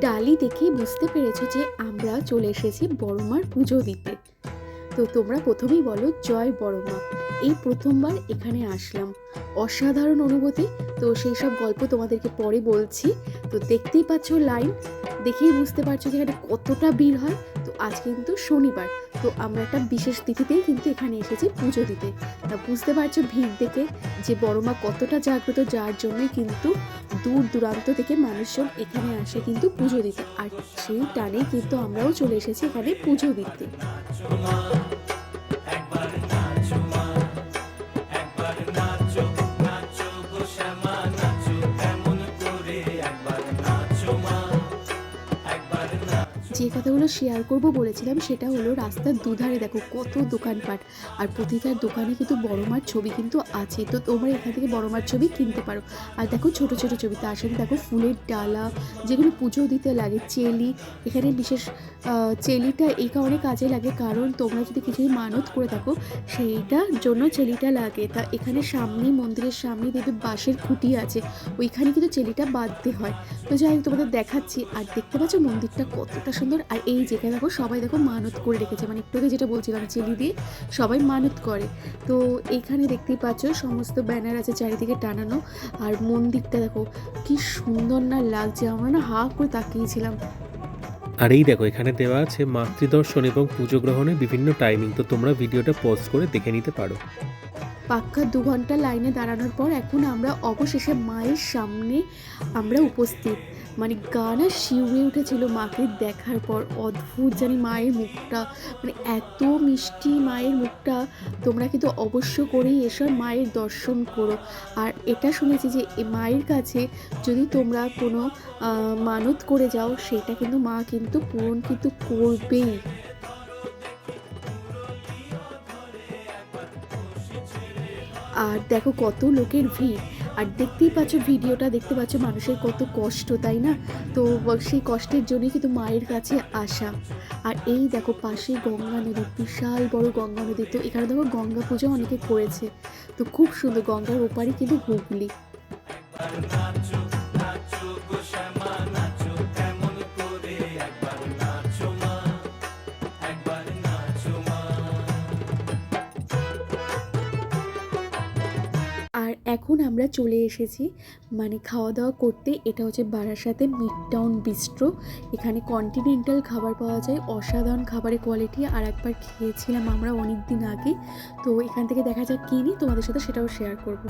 ডালি দেখে বুঝতে পেরেছ যে আমরা চলে এসেছি বড়মার পুজো দিতে। তো তোমরা প্রথমেই বলো, জয় বড়মা। এই প্রথমবার এখানে আসলাম। অসাধারণ অনুভূতি। তো সেই সব গল্প তোমাদেরকে পরে বলছি। তো দেখতেই পাচ্ছ লাইন। দেখেই বুঝতে পারছ যে এখানে কতটা ভিড় হয়। তো আজ কিন্তু শনিবার। তো আমরা একটা বিশেষ তিথিতেই কিন্তু এখানে এসেছি পুজো দিতে। তা বুঝতে পারছ ভিড় দেখে যে বড়মা কতটা জাগ্রত, যার জন্যই কিন্তু দূর দূরান্ত থেকে মানুষজন এখানে আসে কিন্তু পুজো দিতে। আর সেই টানে কিন্তু আমরাও চলে এসেছি এখানে পুজো দিতে। যে কথাগুলো শেয়ার করব বলেছিলাম, সেটা হলো রাস্তার দুধারে দেখো কত দোকানপাট। আর প্রতিটার দোকানে কিন্তু বড় মার ছবি কিন্তু আছে। তো তোমরা এখান থেকে বড় মার ছবি কিনতে পারো। আর দেখো ছোট ছোট ছবি, তার সাথে দেখো ফুলের ডালা, যেগুলো পুজো দিতে লাগে, চেলি। এখানে বিশেষ চেলিটা এই কারণে কাজে লাগে, কারণ তোমরা যদি কিছুই মানত করে থাকো সেইটার জন্য চেলিটা লাগে। তা এখানে সামনে মন্দিরের সামনে দেখবে বাঁশের খুঁটি আছে। ওইখানে কিন্তু চেলিটা বাঁধতে হয়। তো যাই তোমাদের দেখাচ্ছি। আর দেখতে পাচ্ছ মন্দিরটা কতটা সুন্দর। আর এই যেখানে দেখো সবাই দেখো মানত করে রেখেছে। মানে একটু যেটা বলছিলাম চিলি দিয়ে সবাই মানত করে। তো এখানে দেখতেই পাচ্ছ, সমস্ত ব্যানার আছে চারিদিকে টানানো। আর মন্দিরটা দেখো, কি সুন্দর না লাগছে। আমরা না হা করে তাকিয়েছিলাম। আর এই দেখো, এখানে দেওয়া আছে মাতৃদর্শন এবং পুজো গ্রহণের বিভিন্ন টাইমিং তো তোমরা ভিডিওটা পজ করে দেখে নিতে পারো। পাক্কা দু ঘণ্টা লাইনে দাঁড়ানোর পর এখন আমরা অবশেষে মায়ের সামনে আমরা উপস্থিত। মানে গানা শিউরে উঠেছিল মাকে দেখার পর। অদ্ভুত জানি মায়ের মুখটা। মানে এত মিষ্টি মায়ের মুখটা। তোমরা কিন্তু অবশ্য করেই এসব মায়ের দর্শন করো। আর এটা শুনেছি যে মায়ের কাছে যদি তোমরা কোনো মানত করে যাও, সেটা কিন্তু মা কিন্তু পূরণ কিন্তু করবেই। আর দেখো কত লোকের ভিড়। আর দেখতেই পাচ্ছ, ভিডিওটা দেখতে পাচ্ছ, মানুষের কত কষ্ট, তাই না? তো সেই কষ্টের জন্যই কিন্তু মায়ের কাছে আসা। আর এই দেখো পাশে গঙ্গা নদী, বিশাল বড় গঙ্গা নদী। তো এখানে দেখো গঙ্গা পুজো অনেকে করেছে। তো খুব সুন্দর, গঙ্গার ওপারে কিন্তু হুগলি। এখন আমরা চলে এসেছি মানে খাওয়া দাওয়া করতে। এটা হচ্ছে বারাসাতে মিড টাউন বিস্ট্রো। এখানে কন্টিনেন্টাল খাবার পাওয়া যায়, অসাধারণ খাবারের কোয়ালিটি আর একবার খেয়েছিলাম আমরা অনেক দিন আগে। তো এখান থেকে দেখা যাক কিনি তোমাদের সাথে সেটাও শেয়ার করব।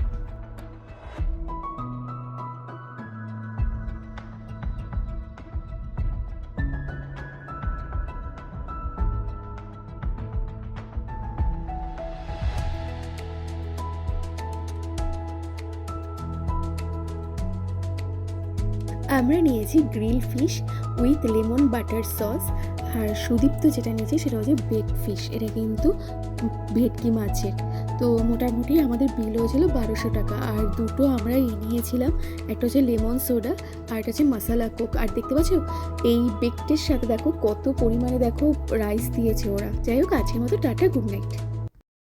আমরা নিয়েছি grill fish with lemon butter sauce আর সুদীপ্ত যেটা নিয়েছে সেটা হচ্ছে বেড ফিশ এটা কিন্তু ভেটকি মাছের। তো মোটামুটি আমাদের বিল হয়েছিল বারোশো টাকা। আর দুটো আমরা এই নিয়েছিলাম, একটা হচ্ছে লেমন সোডা আর একটা হচ্ছে মশালা কোক আর দেখতে পাচ্ছ? এই বেকটের সাথে দেখো কত পরিমাণে দেখো রাইস দিয়েছে ওরা। যাই হোক, আজকের মতো টাটা গুড নাইট